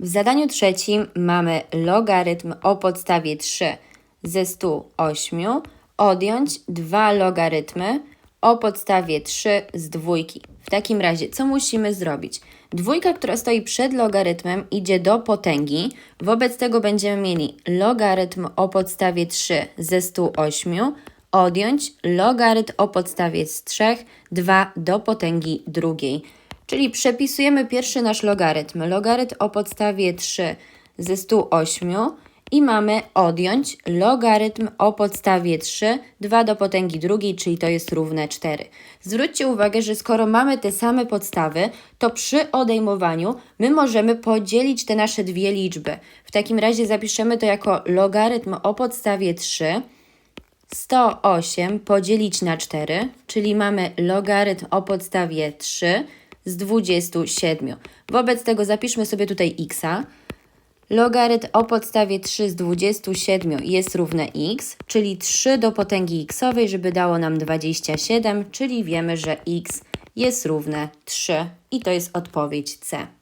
W zadaniu trzecim mamy logarytm o podstawie 3 ze 108 odjąć dwa logarytmy o podstawie 3 z dwójki. W takim razie, co musimy zrobić? Dwójka, która stoi przed logarytmem, idzie do potęgi. Wobec tego będziemy mieli logarytm o podstawie 3 ze 108 odjąć logarytm o podstawie z 3, 2 do potęgi drugiej. Czyli przepisujemy pierwszy nasz logarytm. Logarytm o podstawie 3 ze 108 i mamy odjąć logarytm o podstawie 3, 2 do potęgi drugiej, czyli to jest równe 4. Zwróćcie uwagę, że skoro mamy te same podstawy, to przy odejmowaniu my możemy podzielić te nasze dwie liczby. W takim razie zapiszemy to jako logarytm o podstawie 3, 108 podzielić na 4, czyli mamy logarytm o podstawie 3 z 27. Wobec tego zapiszmy sobie tutaj x. Logarytm o podstawie 3 z 27 jest równe x, czyli 3 do potęgi xowej, żeby dało nam 27, czyli wiemy, że x jest równe 3 i to jest odpowiedź C.